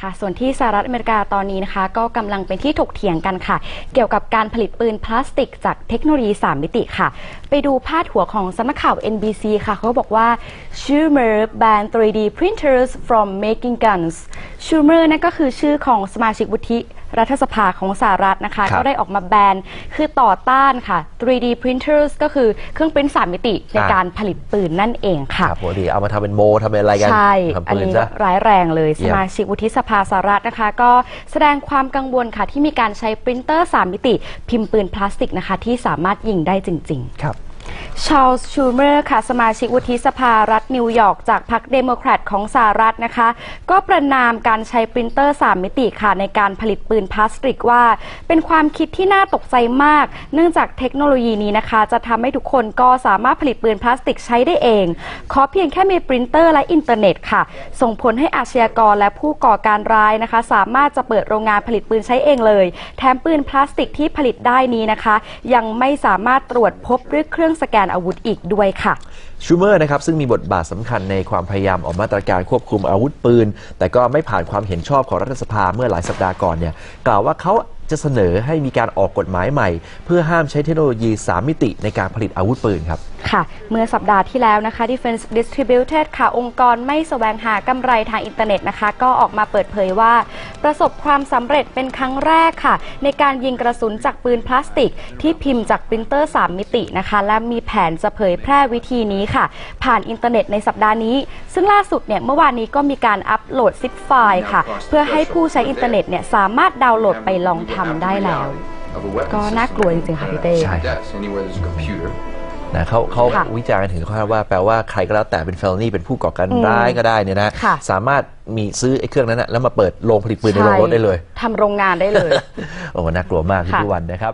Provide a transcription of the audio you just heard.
ค่ะส่วนที่สหรัฐอเมริกาตอนนี้นะคะ ก็กำลังเป็นที่ถกเถียงกันค่ะ เกี่ยวกับการผลิตปืนพลาสติก จากเทคโนโลยี 3 มิติค่ะ ไปดูพาดหัวของสำนักข่าว NBC ค่ะ เขาบอกว่า Schumer ban 3D printers from making guns Schumer นั่นก็คือชื่อของสมาชิกวุฒิรัฐสภาของสหรัฐนะคะครับก็ได้ออกมาแบนคือต่อต้านค่ะ 3D printers ก็คือเครื่องปริ้น3มิติในอ่าการผลิตปืนนั่นเองค่ะครับปกติเอามาทำเป็นโมทำเป็นอะไรกันใช่ทำอันปืนนี้ซะร้ายแรงเลยเยี่สยมมาชิกวุฒิสภาสหรัฐนะคะ ก็แสดงความกังวลค่ะ ที่มีการใช้ปรินเตอร์3มิติ พิมพ์ปืนพลาสติกนะคะ ที่สามารถยิงได้จริง ๆ ครับ ชาลส์ชูเมอร์ค่ะสมาชิกวุฒิสภารัฐนิวยอร์กจากพรรคเดโมแครตของสหรัฐนะคะ ก็ประนามการใช้ปรินเตอร์ 3 มิติค่ะในการผลิตปืนพลาสติกว่า เป็นความคิดที่น่าตกใจมาก เนื่องจากเทคโนโลยีนี้นะคะ จะทำให้ทุกคนก็สามารถผลิตปืนพลาสติกใช้ได้เอง ขอเพียงแค่มีปรินเตอร์และอินเทอร์เน็ตค่ะ ส่งผลให้อาชญากรและผู้ก่อการร้ายนะคะ สามารถจะเปิดโรงงานผลิตปืนใช้เองเลย แถมปืนพลาสติกที่ผลิตได้นี้นะคะ ยังไม่สามารถตรวจพบด้วยเครื่องสแกนอาวุธอีกด้วยค่ะ ชูเมอร์นะครับซึ่งมีบทบาทสำคัญในความพยายามออกมาตรการควบคุมอาวุธปืน แต่ก็ไม่ผ่านความเห็นชอบของรัฐสภาเมื่อหลายสัปดาห์ก่อนเนี่ยกล่าวว่าเขาจะเสนอให้มีการออกกฎหมายใหม่ เพื่อห้ามใช้เทคโนโลยี 3 มิติในการผลิตอาวุธปืนครับ ค่ะ เมื่อสัปดาห์ที่แล้วนะคะ Defense Distributed ค่ะ องค์กรไม่แสวงหากำไรทางอินเทอร์เน็ตนะคะ ก็ออกมาเปิดเผยว่า ประสบความสำเร็จเป็นครั้งแรกค่ะ ในการยิงกระสุนจากปืนพลาสติก ที่พิมพ์จากปรินเตอร์ 3 มิตินะคะ และมีแผนจะเผยแพร่วิธีนี้ค่ะ ผ่านอินเทอร์เน็ตในสัปดาห์นี้ ซึ่งล่าสุดเนี่ยเมื่อวานนี้ก็มีการอัปโหลดซิปไฟล์ค่ะ เพื่อให้ผู้ใช้อินเทอร์เน็ตเนี่ยสามารถดาวน์โหลดไปลองทำได้แล้ว ก็น่ากลัวจริงๆค่ะพี่เต้ ใช่ Anywhere there's a computer. นะเขาเขาค่ะวิจารณ์กันถึงขั้นว่าแปลว่าใครก็แล้วแต่เป็นเฟลนี่เป็นผู้ก่อการอืมร้ายก็ได้เนี่ยนะค่ะสามารถมีซื้อไอ้เครื่องนั้นนะแล้วมาเปิดโรงผลิตปืนในโรงรถได้เลยทำโรงงานได้เลย โอ้โหน่ากลัวมากค่ะทุกวันนะครับ